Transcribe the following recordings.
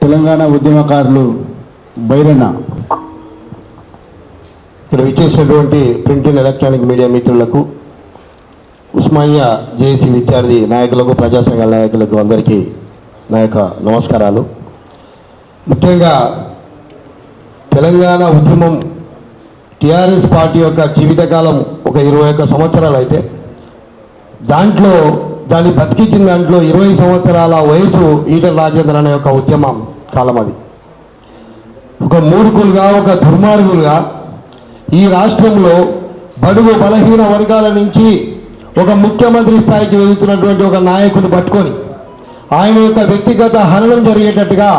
తెలంగాణ ఉద్యమకారులు బైరణ ఇక్కడ విచ్చేసినటువంటి ప్రింట్ అండ్ ఎలక్ట్రానిక్ మీడియా మిత్రులకు ఉస్మానియా జేఏసీ విద్యార్థి నాయకులకు ప్రజాసంఘాల నాయకులకు అందరికీ నా యొక్క నమస్కారాలు. ముఖ్యంగా తెలంగాణ ఉద్యమం టీఆర్ఎస్ పార్టీ యొక్క జీవితకాలం ఒక ఇరవై ఒక్క సంవత్సరాలు అయితే దాంట్లో దాన్ని బతికించిన దాంట్లో ఇరవై సంవత్సరాల వయసు ఈటల రాజేంద్ర అనే ఒక ఉద్యమం కాలం అది. ఒక మూర్ఖులుగా ఒక దుర్మార్గులుగా ఈ రాష్ట్రంలో బడుగు బలహీన వర్గాల నుంచి ఒక ముఖ్యమంత్రి స్థాయికి వెళ్తున్నటువంటి ఒక నాయకుని పట్టుకొని ఆయన యొక్క వ్యక్తిగత హననం జరిగేటట్టుగా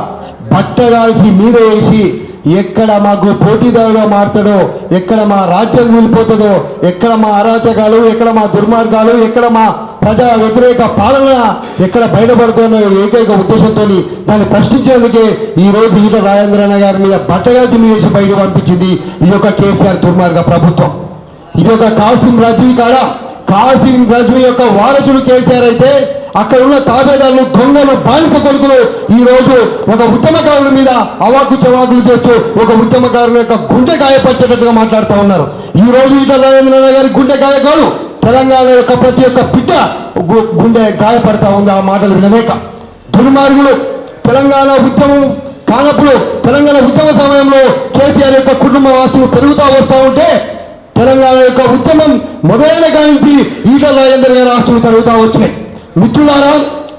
బట్టగాల్సి మీద వేసి ఎక్కడ మాకు పోటీదారుగా మారుతాడో ఎక్కడ మా రాజ్యం కూలిపోతుందో ఎక్కడ మా అరాచకాలు ఎక్కడ మా దుర్మార్గాలు ఎక్కడ మా ప్రజా వ్యతిరేక పాలన ఎక్కడ బయటపడుతున్న ఏకైక ఉద్దేశంతో దాన్ని ప్రశ్నించేందుకే ఈ రోజు ఈట రాజేంద్రన్న గారి మీద బట్టగాచి వేసి బయట పంపించింది ఈ యొక్క కేసీఆర్ దుర్మార్గ ప్రభుత్వం. ఇది ఒక కాసిం రజ్వీ కాడ? కాసిం రజ్వీ యొక్క వారసుడు కేసీఆర్ అయితే అక్కడ ఉన్న తాబేదారులు దొంగలు బానిస కొడుకులు ఈ రోజు ఒక ఉద్యమకారుల మీద అవాకు చవాకులు చేస్తూ ఒక ఉద్యమకారుల యొక్క గుండె గాయపరిచేటట్టుగా మాట్లాడుతూ ఉన్నారు. ఈ రోజు ఈటల రాజేంద్ర గారి గుండె గాయ కాదు తెలంగాణ యొక్క ప్రతి ఒక్క పిట్ట గు- గుండె గాయపడతా ఉంది ఆ మాటలు వినలేక. దుర్మార్గులు తెలంగాణ ఉద్యమం కానప్పుడు తెలంగాణ ఉద్యమ సమయంలో కేసీఆర్ యొక్క కుటుంబ ఆస్తులు పెరుగుతూ వస్తూ ఉంటే తెలంగాణ యొక్క ఉద్యమం మొదలైన కానించి ఈటల రాజేంద్ర గారి ఆస్తులు తరుగుతూ వచ్చినాయి. మిత్రులారా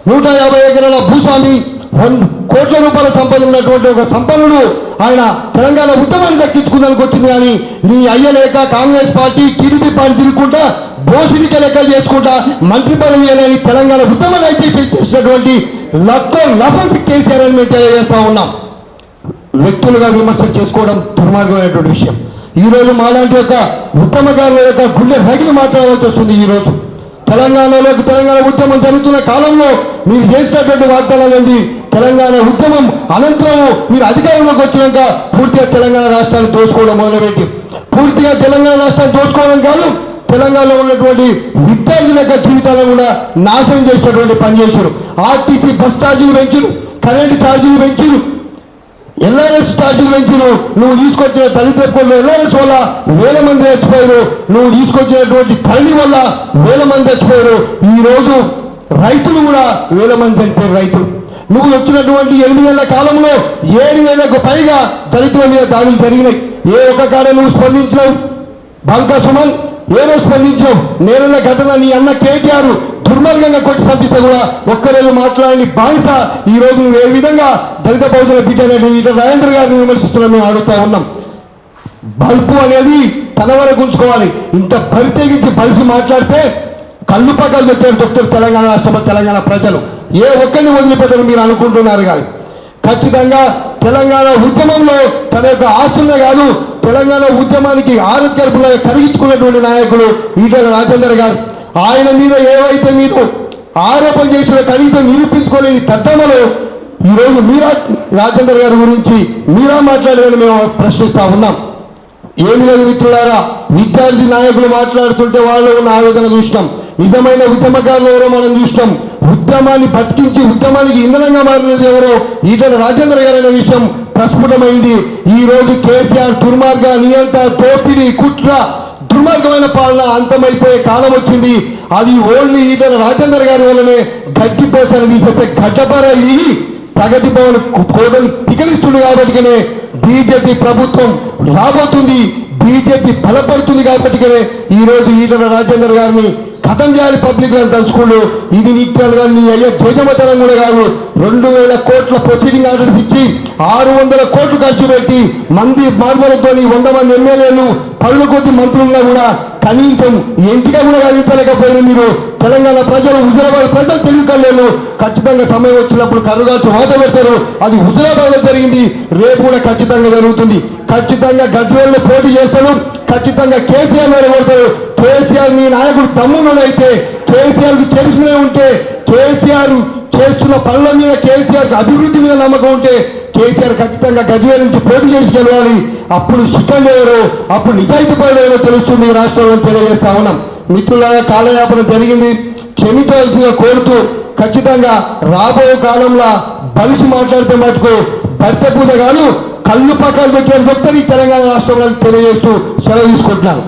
నూట యాభై ఎకరాల భూస్వామి వన్ కోట్ల రూపాయల సంపద ఉన్నటువంటి ఒక సంపన్నుడు ఆయన తెలంగాణ ఉద్యమాన్ని దక్కించుకుందానికి వచ్చింది కానీ నీ అయ్యలేక కాంగ్రెస్ పార్టీ టీడీపీ పార్టీ తిరుగుకుంటా భోషిడిక లెక్కలు చేసుకుంటా మంత్రి పదవి వేయాలని తెలంగాణ ఉత్తమ అయితే చేసినటువంటి లక్కో లఫన్స్ కేసీఆర్ అని మేము తెలియజేస్తా ఉన్నాం. వ్యక్తులుగా విమర్శలు చేసుకోవడం దుర్మార్గమైనటువంటి విషయం. ఈ రోజు మాలాంటి యొక్క ఉద్యమకారుల యొక్క గుండె రైతులు మాట్లాడవలసి వస్తుంది ఈ రోజు తెలంగాణలోకి తెలంగాణ ఉద్యమం జరుగుతున్న కాలంలో మీరు చేసినటువంటి వాగ్దానాలండి తెలంగాణ ఉద్యమం అనంతరం మీరు అధికారంలోకి వచ్చినాక పూర్తిగా తెలంగాణ రాష్ట్రాన్ని దోచుకోవడం మొదలుపెట్టి పూర్తిగా తెలంగాణ రాష్ట్రాన్ని దోచుకోవడం కాదు తెలంగాణలో ఉన్నటువంటి విద్యార్థుల యొక్క జీవితాలను కూడా నాశనం చేసేటువంటి పని చేశారు. ఆర్టీసీ బస్ ఛార్జీలు పెంచారు కరెంటు ఛార్జీలు పెంచారు ఎల్ఆర్ఎస్ ఛార్జీలు పెంచారు. నువ్వు తీసుకొచ్చిన దళిత కొన్ని ఎల్ఆర్ఎస్ వల్ల వేల మంది చచ్చిపోయారు. నువ్వు తీసుకొచ్చినటువంటి తల్లి వల్ల వేల మంది చచ్చిపోయారు. ఈరోజు రైతులు కూడా వేల మంది చనిపోయారు రైతులు. నువ్వు వచ్చినటువంటి ఎనిమిది నెలల కాలంలో ఏడు వేలకు పైగా దళితుల మీద దాడులు జరిగినాయి. ఏ ఒక్క కాడ నువ్వు స్పందించినావు బాల్కా సుమన్ నేను స్పందించాం. నేనున్న ఘటన నీ అన్న కేటీఆర్ దుర్మార్గంగా కొట్టి చంపిస్తే కూడా ఒక్కరేళ్ళు మాట్లాడని బానిస ఈ రోజు నువ్వు ఏ విధంగా దళిత బహుజన బిడ్డ అనేటువంటి రాజేంద్ర గారిని విమర్శిస్తున్నా మేము అడుగుతా ఉన్నాం. బల్పు అనేది తల వరకు ఉంచుకోవాలి ఇంత బరి పలిసి బలిసి మాట్లాడితే కళ్ళు పక్కలు తెచ్చారు దొక్తారు తెలంగాణ రాష్ట్రంలో తెలంగాణ ప్రజలు. ఏ ఒక్కరిని వదిలిపెట్టరు మీరు అనుకుంటున్నారు కానీ. ఖచ్చితంగా తెలంగాణ ఉద్యమంలో తన యొక్క ఆస్తులనే కాదు తెలంగాణ ఉద్యమానికి ఆరోగ్యపులో కరిగించుకున్నటువంటి నాయకుడు ఈటల రాజేందర్ గారు. ఆయన మీద ఏవైతే మీరు ఆరోపణ చేసిన కనీసం నిరూపించుకోలేని దద్దమలో ఈరోజు మీరా రాజేందర్ గారి గురించి మీరా మాట్లాడేదని మేము ప్రశ్నిస్తా ఉన్నాం. ఏమి లేదు మిత్రులారా విద్యార్థి నాయకులు మాట్లాడుతుంటే వాళ్ళు ఉన్న ఆవేదన చూసినాం. నిజమైన ఉద్యమకారులు ఎవరో మనం చూసినాం. ఉద్యమాన్ని బతికించి ఉద్యమానికి ఇంధనంగా మారినది ఎవరో ఈటల రాజేంద్ర గారు అనే విషయం ప్రస్ఫుటమైంది. ఈ రోజు కేసీఆర్ దుర్మార్గ నియంత తోపిడి కుట్ర దుర్మార్గమైన పాలన అంతమైపోయే కాలం వచ్చింది. అది ఓన్లీ ఈటల రాజేందర్ గారి వల్లనే గడ్డి తీసేస్తే గడ్డపార ప్రగతి భవన్ కోటలు పికలిస్తుంది కాబట్టికనే బీజేపీ ప్రభుత్వం రాబోతుంది. బీజేపీ బలపడుతుంది కాబట్టికనే ఈ రోజు ఈటల రాజేందర్ గారిని పతంజలి చేయాలి పబ్లిక్ అని తలుచుకోండు ఇది నిత్యాలు కానీ నీ అయ్యే ధ్వజమతనం కూడా కాదు. రెండు వేల కోట్ల ప్రొసీడింగ్ ఆర్డర్స్ ఇచ్చి ఆరు వందల కోట్లు ఖర్చు పెట్టి మంది మార్మలతో వంద మంది ఎమ్మెల్యేలు పళ్ళు కొద్ది మంత్రులున్నా కూడా కనీసం ఎంటిగా కూడా కలిగించలేకపోయిన మీరు. తెలంగాణ ప్రజలు హుజరాబాద్ ప్రజలు తెలివికలేరు ఖచ్చితంగా సమయం వచ్చినప్పుడు కరుగాల్సి వాత పెడతారు. అది హుజరాబాద్లో జరిగింది రేపు కూడా ఖచ్చితంగా జరుగుతుంది. ఖచ్చితంగా గజ్వేల్లో పోటీ చేస్తాడు. ఖచ్చితంగా కేసీఆర్ నిలబడతాడు కేసీఆర్ మీ నాయకుడు తమ్ముడైతే కేసీఆర్కు తెలుసుకునే ఉంటే కేసీఆర్ చేస్తున్న పనుల మీద కేసీఆర్ అభివృద్ధి మీద నమ్మకం ఉంటే కేసీఆర్ ఖచ్చితంగా గజ్వేల్ నుంచి పోటీ చేసి గెలవాలి. అప్పుడు చికెన్ ఎవరో అప్పుడు నిజాయితీ పరుడు తెలుస్తుంది ఈ రాష్ట్రంలో తెలియజేస్తా ఉన్నాం. మిత్రులారా కాలయాపన జరిగింది. క్షమించాల్సిందిగా కోరుతూ ఖచ్చితంగా రాబోయే కాలంలో బలిసి మాట్లాడితే మటుకు భర్త పూజ గాను కళ్ళు పక్కన పెట్టిన వ్యక్తిని తెలంగాణ రాష్ట్రంలో తెలియజేస్తూ సెలవు తీసుకుంటున్నాను.